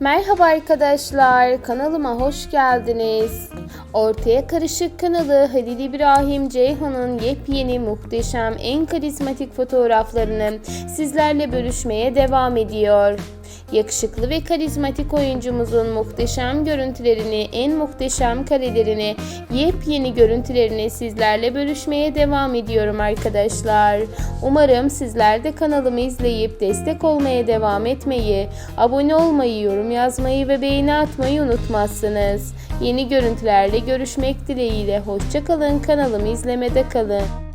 Merhaba arkadaşlar, kanalıma hoş geldiniz. Ortaya Karışık kanalı Halil İbrahim Ceyhan'ın yepyeni, muhteşem, en karizmatik fotoğraflarını sizlerle bölüşmeye devam ediyor. Yakışıklı ve karizmatik oyuncumuzun muhteşem görüntülerini, en muhteşem karelerini, yepyeni görüntülerini sizlerle bölüşmeye devam ediyorum arkadaşlar. Umarım sizler de kanalımı izleyip destek olmaya devam etmeyi, abone olmayı, yorum yazmayı ve beğeni atmayı unutmazsınız. Yeni görüntülerle görüşmek dileğiyle hoşçakalın kanalımı izlemede kalın.